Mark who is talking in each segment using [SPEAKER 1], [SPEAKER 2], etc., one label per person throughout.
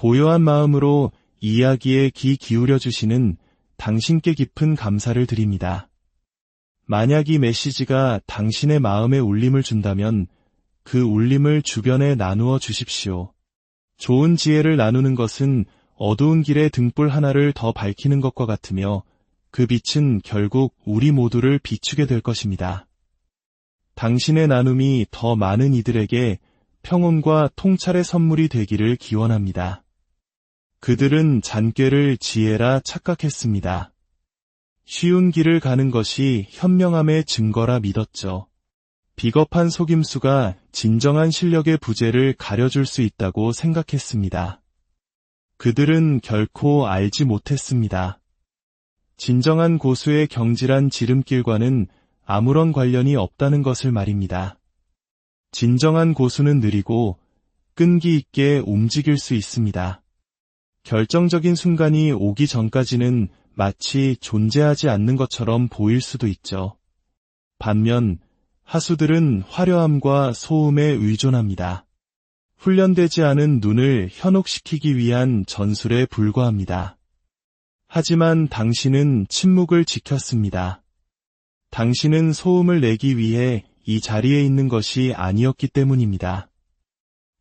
[SPEAKER 1] 고요한 마음으로 이야기에 귀 기울여 주시는 당신께 깊은 감사를 드립니다. 만약 이 메시지가 당신의 마음에 울림을 준다면 그 울림을 주변에 나누어 주십시오. 좋은 지혜를 나누는 것은 어두운 길의 등불 하나를 더 밝히는 것과 같으며 그 빛은 결국 우리 모두를 비추게 될 것입니다. 당신의 나눔이 더 많은 이들에게 평온과 통찰의 선물이 되기를 기원합니다. 그들은 잔꾀를 지혜라 착각했습니다. 쉬운 길을 가는 것이 현명함의 증거라 믿었죠. 비겁한 속임수가 진정한 실력의 부재를 가려줄 수 있다고 생각했습니다. 그들은 결코 알지 못했습니다. 진정한 고수의 경질한 지름길과는 아무런 관련이 없다는 것을 말입니다. 진정한 고수는 느리고 끈기 있게 움직일 수 있습니다. 결정적인 순간이 오기 전까지는 마치 존재하지 않는 것처럼 보일 수도 있죠. 반면 하수들은 화려함과 소음에 의존합니다. 훈련되지 않은 눈을 현혹시키기 위한 전술에 불과합니다. 하지만 당신은 침묵을 지켰습니다. 당신은 소음을 내기 위해 이 자리에 있는 것이 아니었기 때문입니다.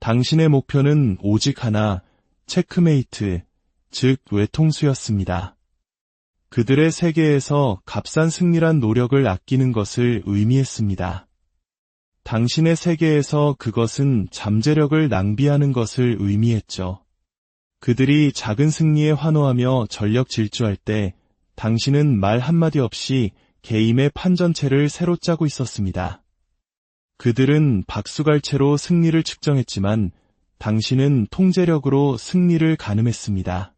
[SPEAKER 1] 당신의 목표는 오직 하나, 체크메이트, 즉 외통수였습니다. 그들의 세계에서 값싼 승리란 노력을 아끼는 것을 의미했습니다. 당신의 세계에서 그것은 잠재력을 낭비하는 것을 의미했죠. 그들이 작은 승리에 환호하며 전력 질주할 때 당신은 말 한마디 없이 개임의 판전체를 새로 짜고 있었습니다. 그들은 박수갈채로 승리를 측정했지만 당신은 통제력으로 승리를 가늠했습니다.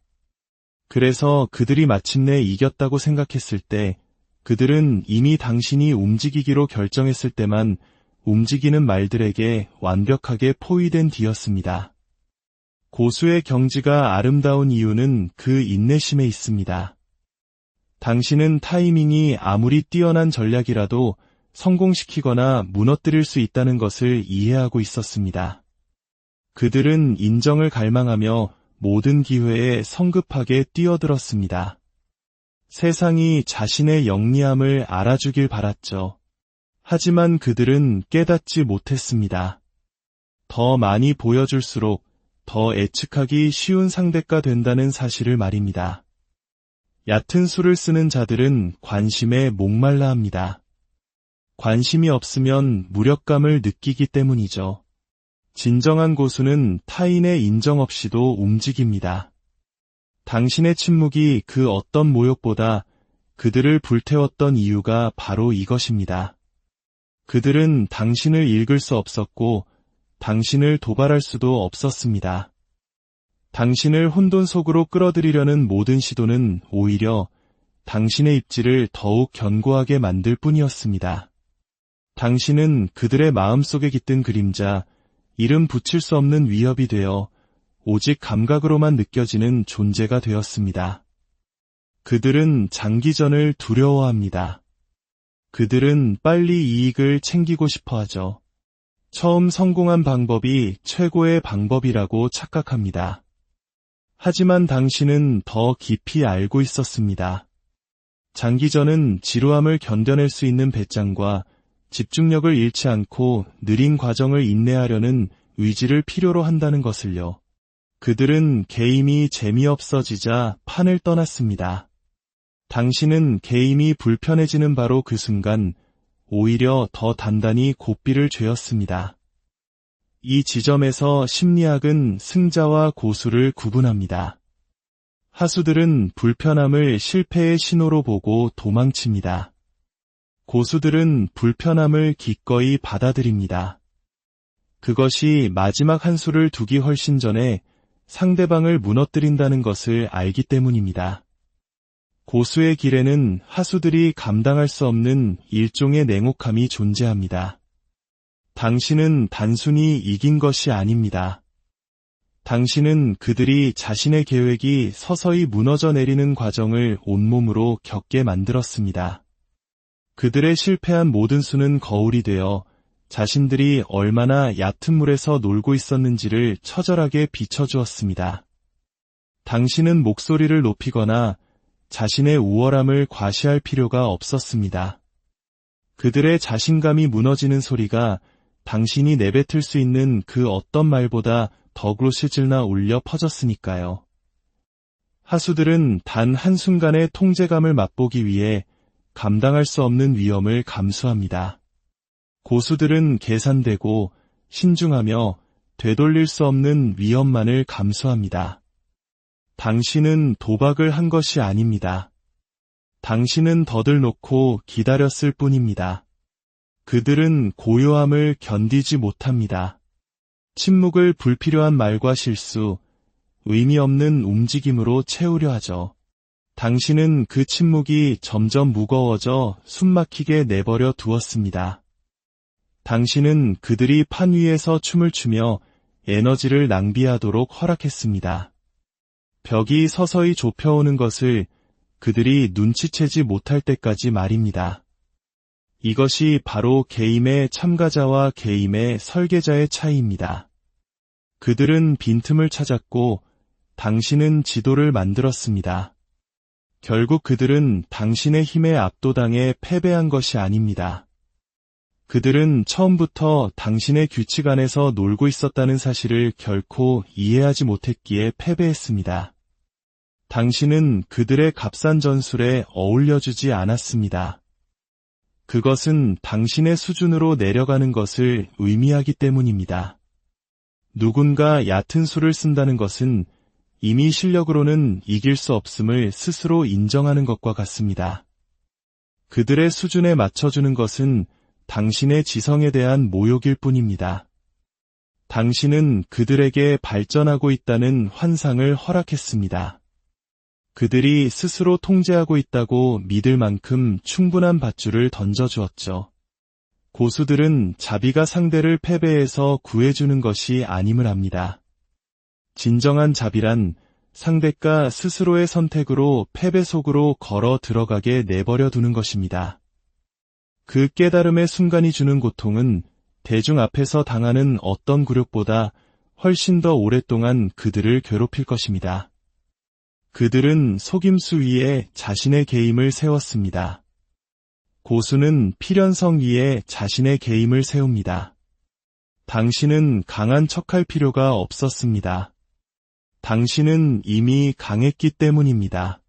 [SPEAKER 1] 그래서 그들이 마침내 이겼다고 생각했을 때 그들은 이미 당신이 움직이기로 결정했을 때만 움직이는 말들에게 완벽하게 포위된 뒤였습니다. 고수의 경지가 아름다운 이유는 그 인내심에 있습니다. 당신은 타이밍이 아무리 뛰어난 전략이라도 성공시키거나 무너뜨릴 수 있다는 것을 이해하고 있었습니다. 그들은 인정을 갈망하며 모든 기회에 성급하게 뛰어들었습니다. 세상이 자신의 영리함을 알아주길 바랐죠. 하지만 그들은 깨닫지 못했습니다. 더 많이 보여줄수록 더 예측하기 쉬운 상대가 된다는 사실을 말입니다. 얕은 수를 쓰는 자들은 관심에 목말라 합니다. 관심이 없으면 무력감을 느끼기 때문이죠. 진정한 고수는 타인의 인정 없이도 움직입니다. 당신의 침묵이 그 어떤 모욕보다 그들을 불태웠던 이유가 바로 이것입니다. 그들은 당신을 읽을 수 없었고 당신을 도발할 수도 없었습니다. 당신을 혼돈 속으로 끌어들이려는 모든 시도는 오히려 당신의 입지를 더욱 견고하게 만들 뿐이었습니다. 당신은 그들의 마음속에 깃든 그림자, 이름 붙일 수 없는 위협이 되어 오직 감각으로만 느껴지는 존재가 되었습니다. 그들은 장기전을 두려워합니다. 그들은 빨리 이익을 챙기고 싶어 하죠. 처음 성공한 방법이 최고의 방법이라고 착각합니다. 하지만 당신은 더 깊이 알고 있었습니다. 장기전은 지루함을 견뎌낼 수 있는 배짱과 집중력을 잃지 않고 느린 과정을 인내하려는 의지를 필요로 한다는 것을요. 그들은 게임이 재미없어지자 판을 떠났습니다. 당신은 게임이 불편해지는 바로 그 순간 오히려 더 단단히 고삐를 죄었습니다. 이 지점에서 심리학은 승자와 고수를 구분합니다. 하수들은 불편함을 실패의 신호로 보고 도망칩니다. 고수들은 불편함을 기꺼이 받아들입니다. 그것이 마지막 한 수를 두기 훨씬 전에 상대방을 무너뜨린다는 것을 알기 때문입니다. 고수의 길에는 하수들이 감당할 수 없는 일종의 냉혹함이 존재합니다. 당신은 단순히 이긴 것이 아닙니다. 당신은 그들이 자신의 계획이 서서히 무너져 내리는 과정을 온몸으로 겪게 만들었습니다. 그들의 실패한 모든 수는 거울이 되어 자신들이 얼마나 얕은 물에서 놀고 있었는지를 처절하게 비춰주었습니다. 당신은 목소리를 높이거나 자신의 우월함을 과시할 필요가 없었습니다. 그들의 자신감이 무너지는 소리가 당신이 내뱉을 수 있는 그 어떤 말보다 덕으로 시질나 울려 퍼졌으니까요. 하수들은 단 한순간의 통제감을 맛보기 위해 감당할 수 없는 위험을 감수합니다. 고수들은 계산되고 신중하며 되돌릴 수 없는 위험만을 감수합니다. 당신은 도박을 한 것이 아닙니다. 당신은 덫을 놓고 기다렸을 뿐입니다. 그들은 고요함을 견디지 못합니다. 침묵을 불필요한 말과 실수, 의미 없는 움직임으로 채우려 하죠. 당신은 그 침묵이 점점 무거워져 숨막히게 내버려 두었습니다. 당신은 그들이 판 위에서 춤을 추며 에너지를 낭비하도록 허락했습니다. 벽이 서서히 좁혀오는 것을 그들이 눈치채지 못할 때까지 말입니다. 이것이 바로 게임의 참가자와 게임의 설계자의 차이입니다. 그들은 빈틈을 찾았고 당신은 지도를 만들었습니다. 결국 그들은 당신의 힘에 압도당해 패배한 것이 아닙니다. 그들은 처음부터 당신의 규칙 안에서 놀고 있었다는 사실을 결코 이해하지 못했기에 패배했습니다. 당신은 그들의 값싼 전술에 어울려주지 않았습니다. 그것은 당신의 수준으로 내려가는 것을 의미하기 때문입니다. 누군가 얕은 수를 쓴다는 것은 이미 실력으로는 이길 수 없음을 스스로 인정하는 것과 같습니다. 그들의 수준에 맞춰주는 것은 당신의 지성에 대한 모욕일 뿐입니다. 당신은 그들에게 발전하고 있다는 환상을 허락했습니다. 그들이 스스로 통제하고 있다고 믿을 만큼 충분한 밧줄을 던져주었죠. 고수들은 자비가 상대를 패배해서 구해주는 것이 아님을 압니다. 진정한 자비란 상대가 스스로의 선택으로 패배 속으로 걸어 들어가게 내버려 두는 것입니다. 그 깨달음의 순간이 주는 고통은 대중 앞에서 당하는 어떤 굴욕보다 훨씬 더 오랫동안 그들을 괴롭힐 것입니다. 그들은 속임수 위에 자신의 개임을 세웠습니다. 고수는 필연성 위에 자신의 개임을 세웁니다. 당신은 강한 척할 필요가 없었습니다. 당신은 이미 강했기 때문입니다.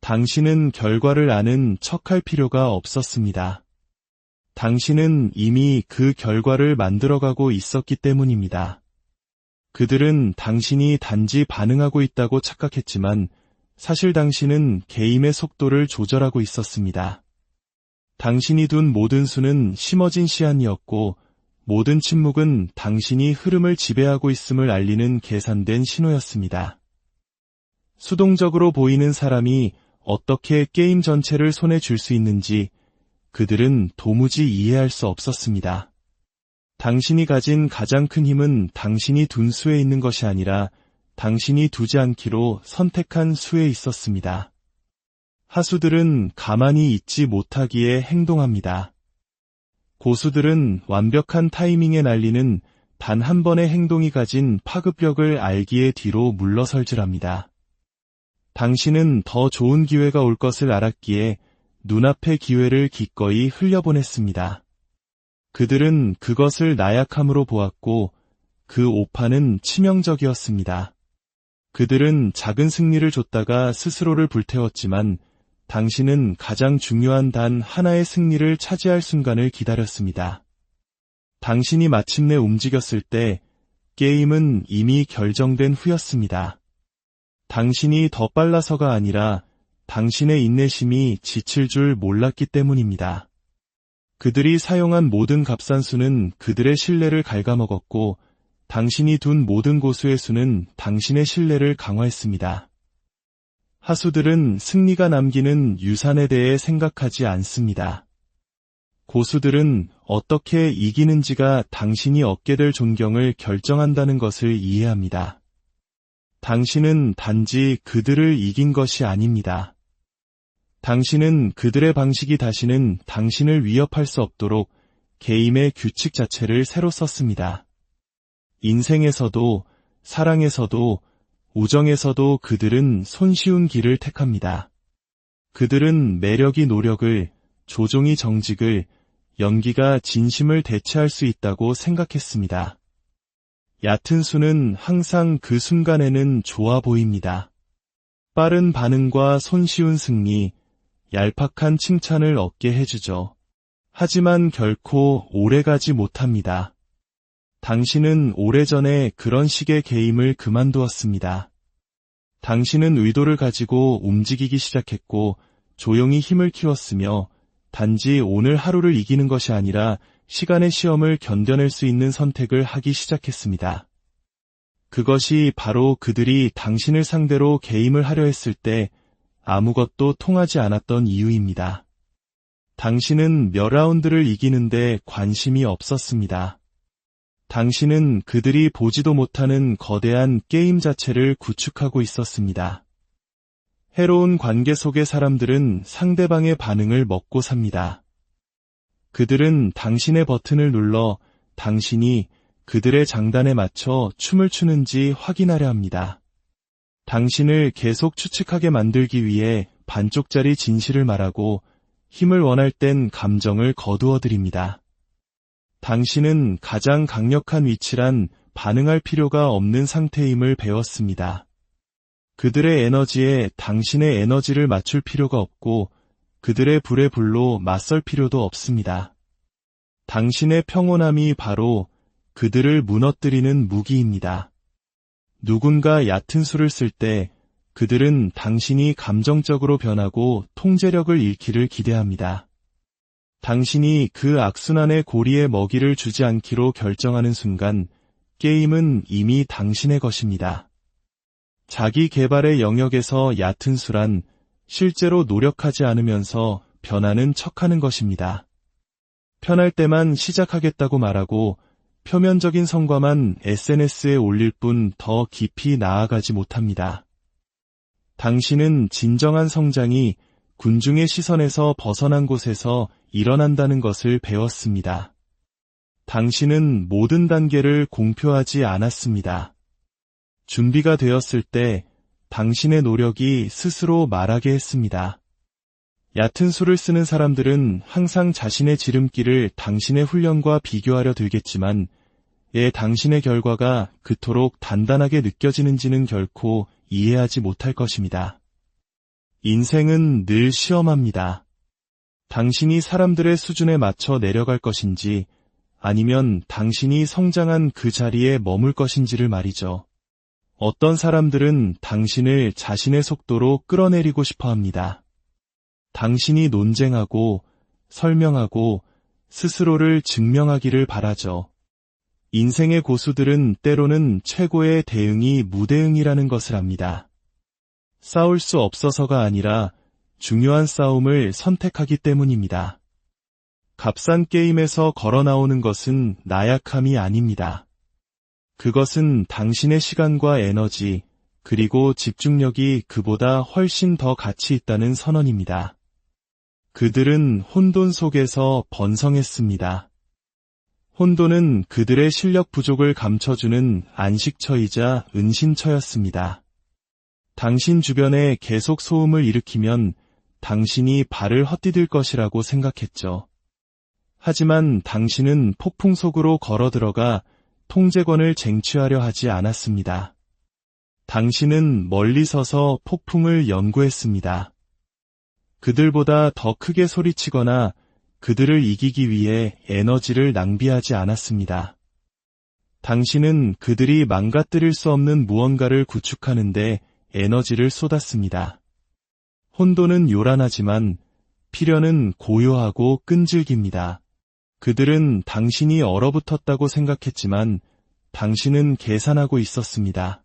[SPEAKER 1] 당신은 결과를 아는 척할 필요가 없었습니다. 당신은 이미 그 결과를 만들어가고 있었기 때문입니다. 그들은 당신이 단지 반응하고 있다고 착각했지만 사실 당신은 게임의 속도를 조절하고 있었습니다. 당신이 둔 모든 수는 심어진 시안이었고 모든 침묵은 당신이 흐름을 지배하고 있음을 알리는 계산된 신호였습니다. 수동적으로 보이는 사람이 어떻게 게임 전체를 손에 줄 수 있는지 그들은 도무지 이해할 수 없었습니다. 당신이 가진 가장 큰 힘은 당신이 둔 수에 있는 것이 아니라 당신이 두지 않기로 선택한 수에 있었습니다. 하수들은 가만히 있지 못하기에 행동합니다. 고수들은 완벽한 타이밍에 날리는 단 한 번의 행동이 가진 파급력을 알기에 뒤로 물러설질합니다. 당신은 더 좋은 기회가 올 것을 알았기에 눈앞의 기회를 기꺼이 흘려보냈습니다. 그들은 그것을 나약함으로 보았고 그 오판은 치명적이었습니다. 그들은 작은 승리를 줬다가 스스로를 불태웠지만 당신은 가장 중요한 단 하나의 승리를 차지할 순간을 기다렸습니다. 당신이 마침내 움직였을 때 게임은 이미 결정된 후였습니다. 당신이 더 빨라서가 아니라 당신의 인내심이 지칠 줄 몰랐기 때문입니다. 그들이 사용한 모든 값싼 수는 그들의 신뢰를 갉아먹었고 당신이 둔 모든 고수의 수는 당신의 신뢰를 강화했습니다. 하수들은 승리가 남기는 유산에 대해 생각하지 않습니다. 고수들은 어떻게 이기는지가 당신이 얻게 될 존경을 결정한다는 것을 이해합니다. 당신은 단지 그들을 이긴 것이 아닙니다. 당신은 그들의 방식이 다시는 당신을 위협할 수 없도록 게임의 규칙 자체를 새로 썼습니다. 인생에서도, 사랑에서도, 우정에서도 그들은 손쉬운 길을 택합니다. 그들은 매력이 노력을, 조종이 정직을, 연기가 진심을 대체할 수 있다고 생각했습니다. 얕은 수는 항상 그 순간에는 좋아 보입니다. 빠른 반응과 손쉬운 승리, 얄팍한 칭찬을 얻게 해주죠. 하지만 결코 오래가지 못합니다. 당신은 오래전에 그런 식의 게임을 그만두었습니다. 당신은 의도를 가지고 움직이기 시작했고 조용히 힘을 키웠으며 단지 오늘 하루를 이기는 것이 아니라 시간의 시험을 견뎌낼 수 있는 선택을 하기 시작했습니다. 그것이 바로 그들이 당신을 상대로 게임을 하려 했을 때 아무것도 통하지 않았던 이유입니다. 당신은 몇 라운드를 이기는데 관심이 없었습니다. 당신은 그들이 보지도 못하는 거대한 게임 자체를 구축하고 있었습니다. 해로운 관계 속의 사람들은 상대방의 반응을 먹고 삽니다. 그들은 당신의 버튼을 눌러 당신이 그들의 장단에 맞춰 춤을 추는지 확인하려 합니다. 당신을 계속 추측하게 만들기 위해 반쪽짜리 진실을 말하고 힘을 원할 땐 감정을 거두어 드립니다. 당신은 가장 강력한 위치란 반응할 필요가 없는 상태임을 배웠습니다. 그들의 에너지에 당신의 에너지를 맞출 필요가 없고 그들의 불의 불로 맞설 필요도 없습니다. 당신의 평온함이 바로 그들을 무너뜨리는 무기입니다. 누군가 얕은 수를 쓸 때 그들은 당신이 감정적으로 변하고 통제력을 잃기를 기대합니다. 당신이 그 악순환의 고리에 먹이를 주지 않기로 결정하는 순간 게임은 이미 당신의 것입니다. 자기 개발의 영역에서 얕은 수란 실제로 노력하지 않으면서 변하는 척하는 것입니다. 편할 때만 시작하겠다고 말하고 표면적인 성과만 SNS에 올릴 뿐 더 깊이 나아가지 못합니다. 당신은 진정한 성장이 군중의 시선에서 벗어난 곳에서 일어난다는 것을 배웠습니다. 당신은 모든 단계를 공표하지 않았습니다. 준비가 되었을 때 당신의 노력이 스스로 말하게 했습니다. 얕은 수를 쓰는 사람들은 항상 자신의 지름길을 당신의 훈련과 비교하려 들겠지만, 예, 당신의 결과가 그토록 단단하게 느껴지는지는 결코 이해하지 못할 것입니다. 인생은 늘 시험합니다. 당신이 사람들의 수준에 맞춰 내려갈 것인지, 아니면 당신이 성장한 그 자리에 머물 것인지를 말이죠. 어떤 사람들은 당신을 자신의 속도로 끌어내리고 싶어 합니다. 당신이 논쟁하고 설명하고 스스로를 증명하기를 바라죠. 인생의 고수들은 때로는 최고의 대응이 무대응이라는 것을 압니다. 싸울 수 없어서가 아니라 중요한 싸움을 선택하기 때문입니다. 값싼 게임에서 걸어 나오는 것은 나약함이 아닙니다. 그것은 당신의 시간과 에너지, 그리고 집중력이 그보다 훨씬 더 가치 있다는 선언입니다. 그들은 혼돈 속에서 번성했습니다. 혼돈은 그들의 실력 부족을 감춰주는 안식처이자 은신처였습니다. 당신 주변에 계속 소음을 일으키면 당신이 발을 헛디딜 것이라고 생각했죠. 하지만 당신은 폭풍 속으로 걸어 들어가 통제권을 쟁취하려 하지 않았습니다. 당신은 멀리 서서 폭풍을 연구했습니다. 그들보다 더 크게 소리치거나 그들을 이기기 위해 에너지를 낭비하지 않았습니다. 당신은 그들이 망가뜨릴 수 없는 무언가를 구축하는데 에너지를 쏟았습니다. 혼돈은 요란하지만 필연은 고요하고 끈질깁니다. 그들은 당신이 얼어붙었다고 생각했지만 당신은 계산하고 있었습니다.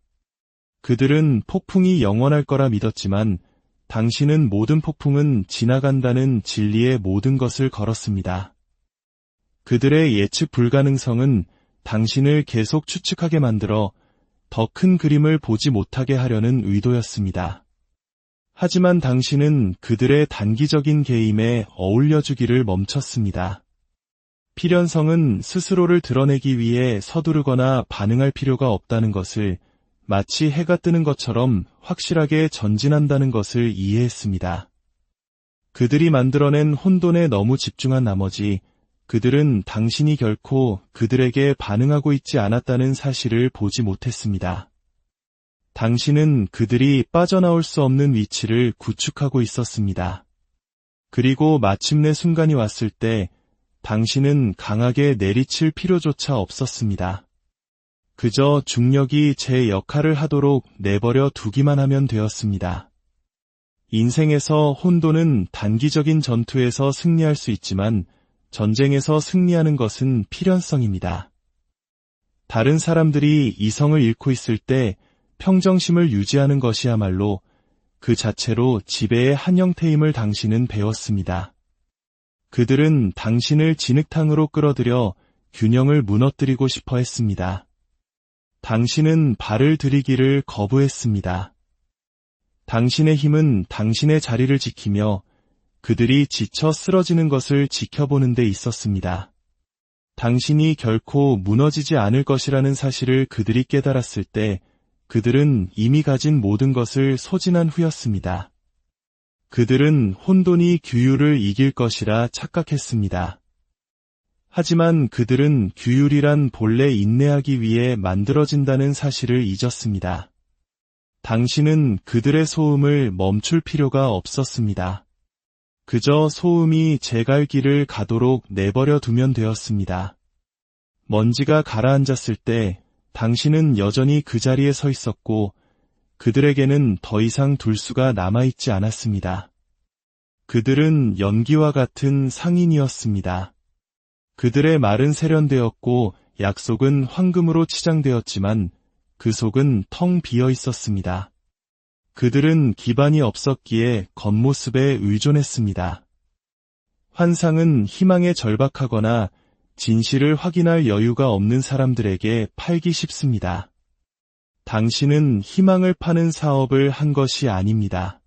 [SPEAKER 1] 그들은 폭풍이 영원할 거라 믿었지만 당신은 모든 폭풍은 지나간다는 진리의 모든 것을 걸었습니다. 그들의 예측 불가능성은 당신을 계속 추측하게 만들어 더 큰 그림을 보지 못하게 하려는 의도였습니다. 하지만 당신은 그들의 단기적인 게임에 어울려주기를 멈췄습니다. 필연성은 스스로를 드러내기 위해 서두르거나 반응할 필요가 없다는 것을 마치 해가 뜨는 것처럼 확실하게 전진한다는 것을 이해했습니다. 그들이 만들어낸 혼돈에 너무 집중한 나머지 그들은 당신이 결코 그들에게 반응하고 있지 않았다는 사실을 보지 못했습니다. 당신은 그들이 빠져나올 수 없는 위치를 구축하고 있었습니다. 그리고 마침내 순간이 왔을 때 당신은 강하게 내리칠 필요조차 없었습니다. 그저 중력이 제 역할을 하도록 내버려 두기만 하면 되었습니다. 인생에서 혼돈은 단기적인 전투에서 승리할 수 있지만 전쟁에서 승리하는 것은 필연성입니다. 다른 사람들이 이성을 잃고 있을 때 평정심을 유지하는 것이야말로 그 자체로 지배의 한 형태임을 당신은 배웠습니다. 그들은 당신을 진흙탕으로 끌어들여 균형을 무너뜨리고 싶어 했습니다. 당신은 발을 들이기를 거부했습니다. 당신의 힘은 당신의 자리를 지키며 그들이 지쳐 쓰러지는 것을 지켜보는 데 있었습니다. 당신이 결코 무너지지 않을 것이라는 사실을 그들이 깨달았을 때 그들은 이미 가진 모든 것을 소진한 후였습니다. 그들은 혼돈이 규율을 이길 것이라 착각했습니다. 하지만 그들은 규율이란 본래 인내하기 위해 만들어진다는 사실을 잊었습니다. 당신은 그들의 소음을 멈출 필요가 없었습니다. 그저 소음이 제 갈 길을 가도록 내버려 두면 되었습니다. 먼지가 가라앉았을 때 당신은 여전히 그 자리에 서 있었고 그들에게는 더 이상 둘 수가 남아있지 않았습니다. 그들은 연기와 같은 상인이었습니다. 그들의 말은 세련되었고 약속은 황금으로 치장되었지만 그 속은 텅 비어 있었습니다. 그들은 기반이 없었기에 겉모습에 의존했습니다. 환상은 희망에 절박하거나 진실을 확인할 여유가 없는 사람들에게 팔기 쉽습니다. 당신은 희망을 파는 사업을 한 것이 아닙니다.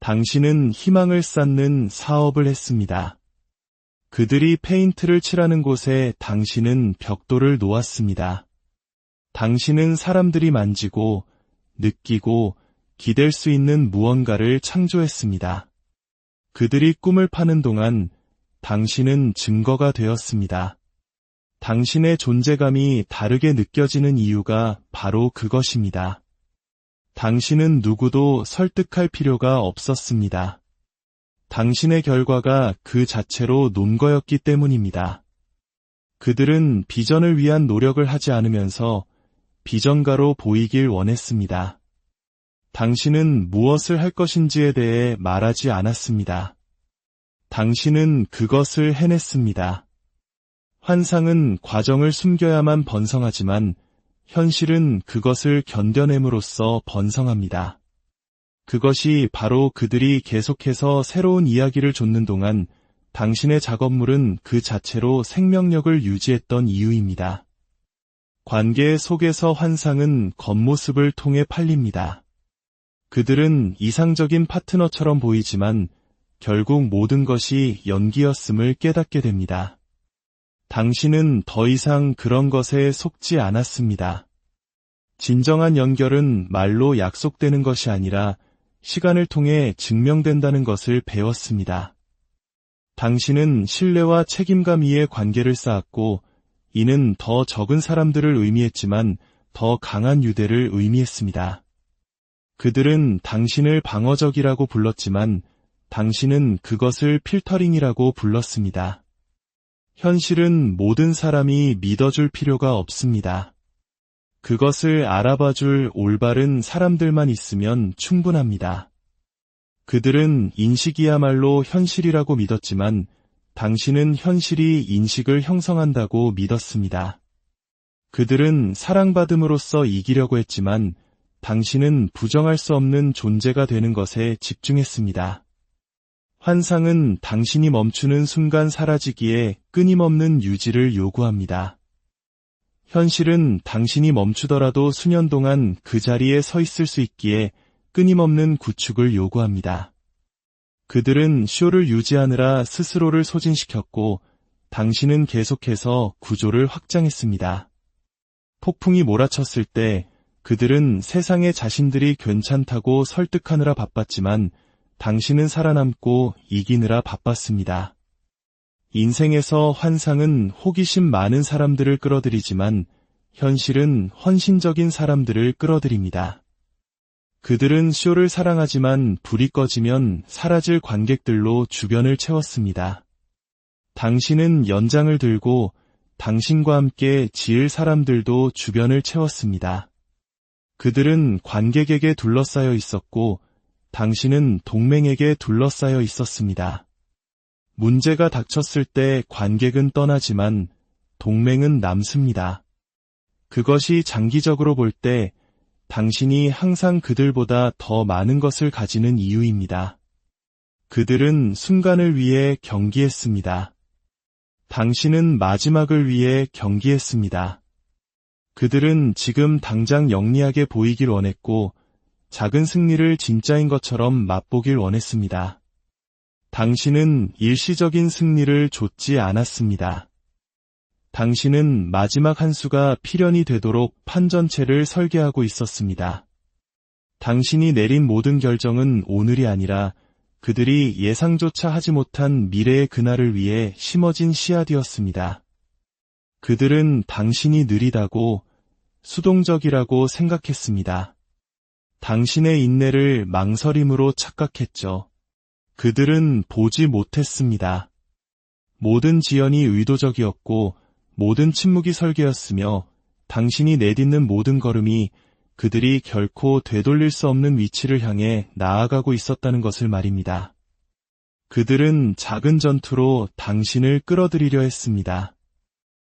[SPEAKER 1] 당신은 희망을 쌓는 사업을 했습니다. 그들이 페인트를 칠하는 곳에 당신은 벽돌을 놓았습니다. 당신은 사람들이 만지고 느끼고 기댈 수 있는 무언가를 창조했습니다. 그들이 꿈을 파는 동안 당신은 증거가 되었습니다. 당신의 존재감이 다르게 느껴지는 이유가 바로 그것입니다. 당신은 누구도 설득할 필요가 없었습니다. 당신의 결과가 그 자체로 논 거였기 때문입니다. 그들은 비전을 위한 노력을 하지 않으면서 비전가로 보이길 원했습니다. 당신은 무엇을 할 것인지에 대해 말하지 않았습니다. 당신은 그것을 해냈습니다. 환상은 과정을 숨겨야만 번성하지만 현실은 그것을 견뎌냄으로써 번성합니다. 그것이 바로 그들이 계속해서 새로운 이야기를 줬는 동안 당신의 작업물은 그 자체로 생명력을 유지했던 이유입니다. 관계 속에서 환상은 겉모습을 통해 팔립니다. 그들은 이상적인 파트너처럼 보이지만 결국 모든 것이 연기였음을 깨닫게 됩니다. 당신은 더 이상 그런 것에 속지 않았습니다. 진정한 연결은 말로 약속되는 것이 아니라 시간을 통해 증명된다는 것을 배웠습니다. 당신은 신뢰와 책임감 위에 관계를 쌓았고 이는 더 적은 사람들을 의미했지만 더 강한 유대를 의미했습니다. 그들은 당신을 방어적이라고 불렀지만 당신은 그것을 필터링이라고 불렀습니다. 현실은 모든 사람이 믿어줄 필요가 없습니다. 그것을 알아봐줄 올바른 사람들만 있으면 충분합니다. 그들은 인식이야말로 현실이라고 믿었지만 당신은 현실이 인식을 형성한다고 믿었습니다. 그들은 사랑받음으로써 이기려고 했지만 당신은 부정할 수 없는 존재가 되는 것에 집중했습니다. 환상은 당신이 멈추는 순간 사라지기에 끊임없는 유지를 요구합니다. 현실은 당신이 멈추더라도 수년 동안 그 자리에 서 있을 수 있기에 끊임없는 구축을 요구합니다. 그들은 쇼를 유지하느라 스스로를 소진시켰고 당신은 계속해서 구조를 확장했습니다. 폭풍이 몰아쳤을 때 그들은 세상에 자신들이 괜찮다고 설득하느라 바빴지만 당신은 살아남고 이기느라 바빴습니다. 인생에서 환상은 호기심 많은 사람들을 끌어들이지만 현실은 헌신적인 사람들을 끌어들입니다. 그들은 쇼를 사랑하지만 불이 꺼지면 사라질 관객들로 주변을 채웠습니다. 당신은 연장을 들고 당신과 함께 지을 사람들도 주변을 채웠습니다. 그들은 관객에게 둘러싸여 있었고 당신은 동맹에게 둘러싸여 있었습니다. 문제가 닥쳤을 때 관객은 떠나지만 동맹은 남습니다. 그것이 장기적으로 볼 때 당신이 항상 그들보다 더 많은 것을 가지는 이유입니다. 그들은 순간을 위해 경기했습니다. 당신은 마지막을 위해 경기했습니다. 그들은 지금 당장 영리하게 보이길 원했고 작은 승리를 진짜인 것처럼 맛보길 원했습니다. 당신은 일시적인 승리를 좇지 않았습니다. 당신은 마지막 한 수가 필연이 되도록 판 전체를 설계하고 있었습니다. 당신이 내린 모든 결정은 오늘이 아니라 그들이 예상조차 하지 못한 미래의 그날을 위해 심어진 씨앗이었습니다. 그들은 당신이 느리다고 수동적이라고 생각했습니다. 당신의 인내를 망설임으로 착각했죠. 그들은 보지 못했습니다. 모든 지연이 의도적이었고 모든 침묵이 설계였으며 당신이 내딛는 모든 걸음이 그들이 결코 되돌릴 수 없는 위치를 향해 나아가고 있었다는 것을 말입니다. 그들은 작은 전투로 당신을 끌어들이려 했습니다.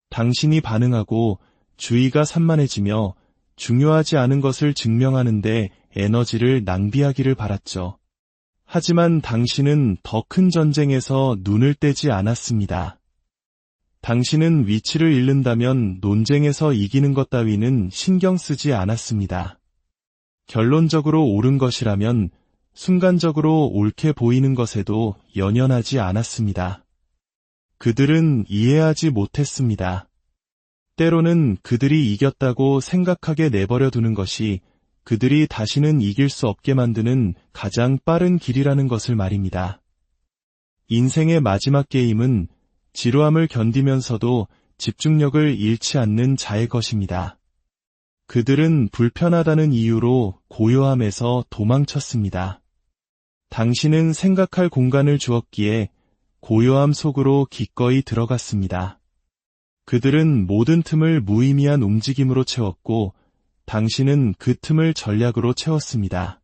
[SPEAKER 1] 당신이 반응하고 주의가 산만해지며 중요하지 않은 것을 증명하는데 에너지를 낭비하기를 바랐죠. 하지만 당신은 더 큰 전쟁에서 눈을 떼지 않았습니다. 당신은 위치를 잃는다면 논쟁에서 이기는 것 따위는 신경 쓰지 않았습니다. 결론적으로 옳은 것이라면 순간적으로 옳게 보이는 것에도 연연하지 않았습니다. 그들은 이해하지 못했습니다. 때로는 그들이 이겼다고 생각하게 내버려 두는 것이 그들이 다시는 이길 수 없게 만드는 가장 빠른 길이라는 것을 말입니다. 인생의 마지막 게임은 지루함을 견디면서도 집중력을 잃지 않는 자의 것입니다. 그들은 불편하다는 이유로 고요함에서 도망쳤습니다. 당신은 생각할 공간을 주었기에 고요함 속으로 기꺼이 들어갔습니다. 그들은 모든 틈을 무의미한 움직임으로 채웠고 당신은 그 틈을 전략으로 채웠습니다.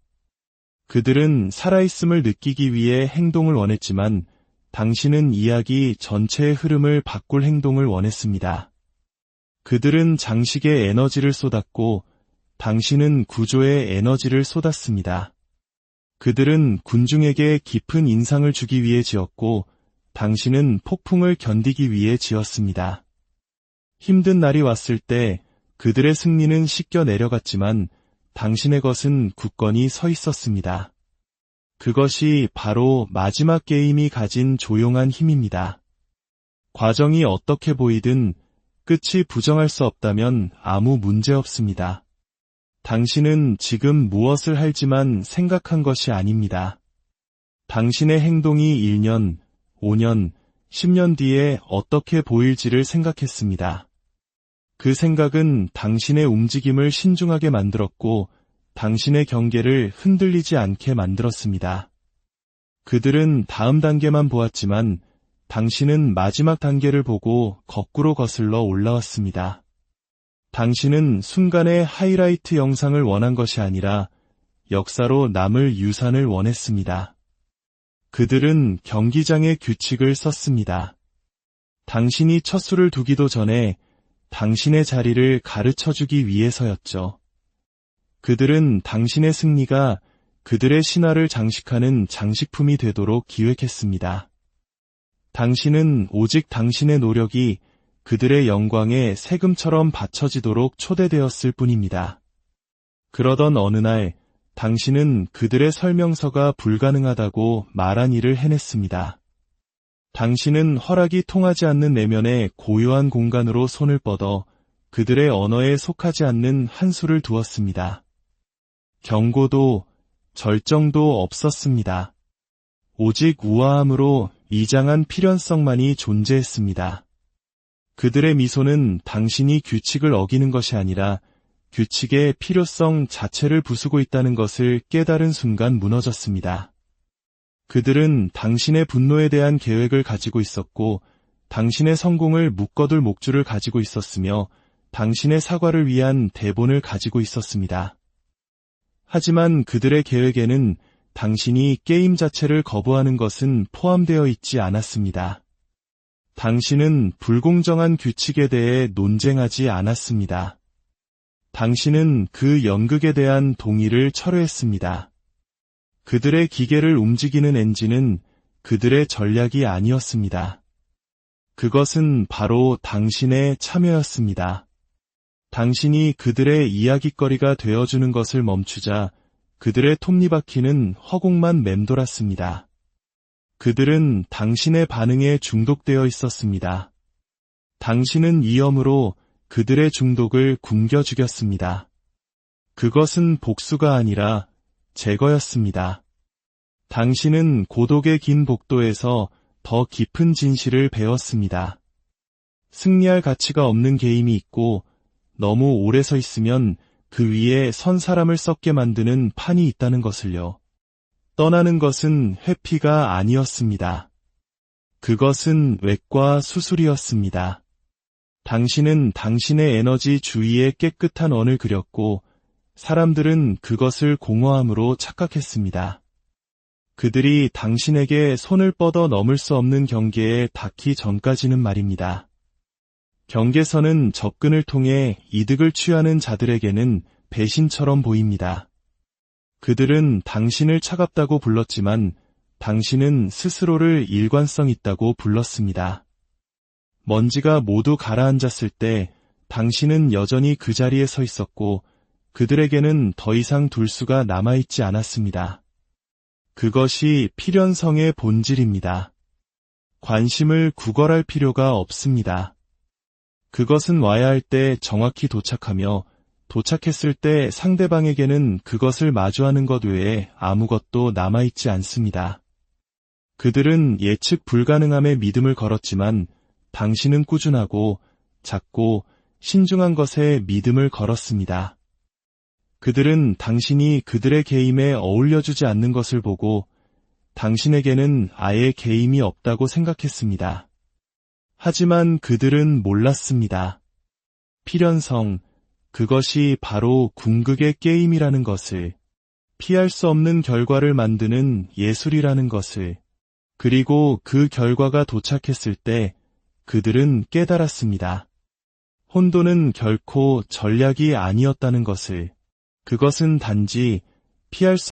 [SPEAKER 1] 그들은 살아있음을 느끼기 위해 행동을 원했지만 당신은 이야기 전체의 흐름을 바꿀 행동을 원했습니다. 그들은 장식에 에너지를 쏟았고 당신은 구조에 에너지를 쏟았습니다. 그들은 군중에게 깊은 인상을 주기 위해 지었고 당신은 폭풍을 견디기 위해 지었습니다. 힘든 날이 왔을 때 그들의 승리는 씻겨 내려갔지만 당신의 것은 굳건히 서 있었습니다. 그것이 바로 마지막 게임이 가진 조용한 힘입니다. 과정이 어떻게 보이든 끝이 부정할 수 없다면 아무 문제 없습니다. 당신은 지금 무엇을 할지만 생각한 것이 아닙니다. 당신의 행동이 1년, 5년, 10년 뒤에 어떻게 보일지를 생각했습니다. 그 생각은 당신의 움직임을 신중하게 만들었고 당신의 경계를 흔들리지 않게 만들었습니다. 그들은 다음 단계만 보았지만 당신은 마지막 단계를 보고 거꾸로 거슬러 올라왔습니다. 당신은 순간의 하이라이트 영상을 원한 것이 아니라 역사로 남을 유산을 원했습니다. 그들은 경기장의 규칙을 썼습니다. 당신이 첫 수를 두기도 전에 당신의 자리를 가르쳐 주기 위해서였죠. 그들은 당신의 승리가 그들의 신화를 장식하는 장식품이 되도록 기획했습니다. 당신은 오직 당신의 노력이 그들의 영광에 세금처럼 바쳐지도록 초대되었을 뿐입니다. 그러던 어느 날 당신은 그들의 설명서가 불가능하다고 말한 일을 해냈습니다. 당신은 허락이 통하지 않는 내면의 고요한 공간으로 손을 뻗어 그들의 언어에 속하지 않는 한 수를 두었습니다. 경고도 절정도 없었습니다. 오직 우아함으로 이장한 필연성만이 존재했습니다. 그들의 미소는 당신이 규칙을 어기는 것이 아니라 규칙의 필요성 자체를 부수고 있다는 것을 깨달은 순간 무너졌습니다. 그들은 당신의 분노에 대한 계획을 가지고 있었고 당신의 성공을 묶어둘 목줄을 가지고 있었으며 당신의 사과를 위한 대본을 가지고 있었습니다. 하지만 그들의 계획에는 당신이 게임 자체를 거부하는 것은 포함되어 있지 않았습니다. 당신은 불공정한 규칙에 대해 논쟁하지 않았습니다. 당신은 그 연극에 대한 동의를 철회했습니다. 그들의 기계를 움직이는 엔진은 그들의 전략이 아니었습니다. 그것은 바로 당신의 참여였습니다. 당신이 그들의 이야깃거리가 되어주는 것을 멈추자 그들의 톱니바퀴는 허공만 맴돌았습니다. 그들은 당신의 반응에 중독되어 있었습니다. 당신은 이염으로 그들의 중독을 굶겨 죽였습니다. 그것은 복수가 아니라 제거였습니다. 당신은 고독의 긴 복도에서 더 깊은 진실을 배웠습니다. 승리할 가치가 없는 게임이 있고 너무 오래 서 있으면 그 위에 선 사람을 썩게 만드는 판이 있다는 것을요. 떠나는 것은 회피가 아니었습니다. 그것은 외과 수술이었습니다. 당신은 당신의 에너지 주위에 깨끗한 원을 그렸고 사람들은 그것을 공허함으로 착각했습니다. 그들이 당신에게 손을 뻗어 넘을 수 없는 경계에 닿기 전까지는 말입니다. 경계선은 접근을 통해 이득을 취하는 자들에게는 배신처럼 보입니다. 그들은 당신을 차갑다고 불렀지만 당신은 스스로를 일관성 있다고 불렀습니다. 먼지가 모두 가라앉았을 때 당신은 여전히 그 자리에 서 있었고 그들에게는 더 이상 둘 수가 남아있지 않았습니다. 그것이 필연성의 본질입니다. 관심을 구걸할 필요가 없습니다. 그것은 와야 할 때 정확히 도착하며 도착했을 때 상대방에게는 그것을 마주하는 것 외에 아무것도 남아있지 않습니다. 그들은 예측 불가능함에 믿음을 걸었지만 당신은 꾸준하고 작고 신중한 것에 믿음을 걸었습니다. 그들은 당신이 그들의 게임에 어울려주지 않는 것을 보고 당신에게는 아예 게임이 없다고 생각했습니다. 하지만 그들은 몰랐습니다. 필연성, 그것이 바로 궁극의 게임이라는 것을, 피할 수 없는 결과를 만드는 예술이라는 것을, 그리고 그 결과가 도착했을 때 그들은 깨달았습니다. 혼돈은 결코 전략이 아니었다는 것을, 그것은 단지 피할 수